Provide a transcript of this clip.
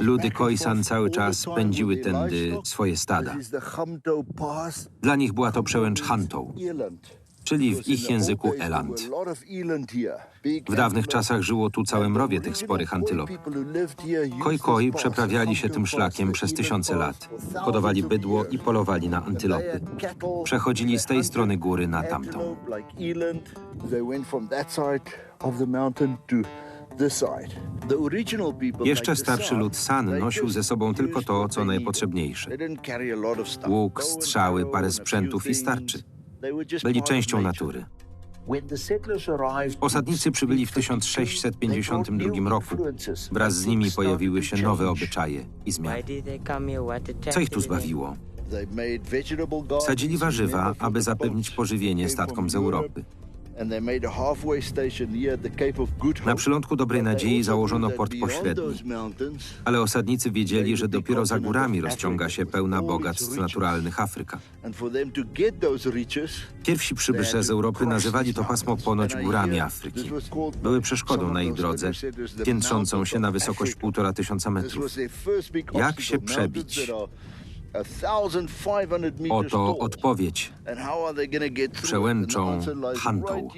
Ludy Khoisan cały czas pędziły tędy swoje stada. Dla nich była to przełęcz Hantą, czyli w ich języku eland. W dawnych czasach żyło tu całe mrowie tych sporych antylop. Koi-koi przeprawiali się tym szlakiem przez tysiące lat. Hodowali bydło i polowali na antylopy. Przechodzili z tej strony góry na tamtą. Jeszcze starszy lud San nosił ze sobą tylko to, co najpotrzebniejsze. Łuk, strzały, parę sprzętów i starczy. Byli częścią natury. Osadnicy przybyli w 1652 roku. Wraz z nimi pojawiły się nowe obyczaje i zmiany. Co ich tu zbawiło? Sadzili warzywa, aby zapewnić pożywienie statkom z Europy. Na przylądku Dobrej Nadziei założono port pośredni, ale osadnicy wiedzieli, że dopiero za górami rozciąga się pełna bogactw naturalnych Afryka. Pierwsi przybysze z Europy nazywali to pasmo ponoć górami Afryki. Były przeszkodą na ich drodze, piętrzącą się na wysokość półtora tysiąca metrów. Jak się przebić? Oto odpowiedź. przełęczą. Hantą.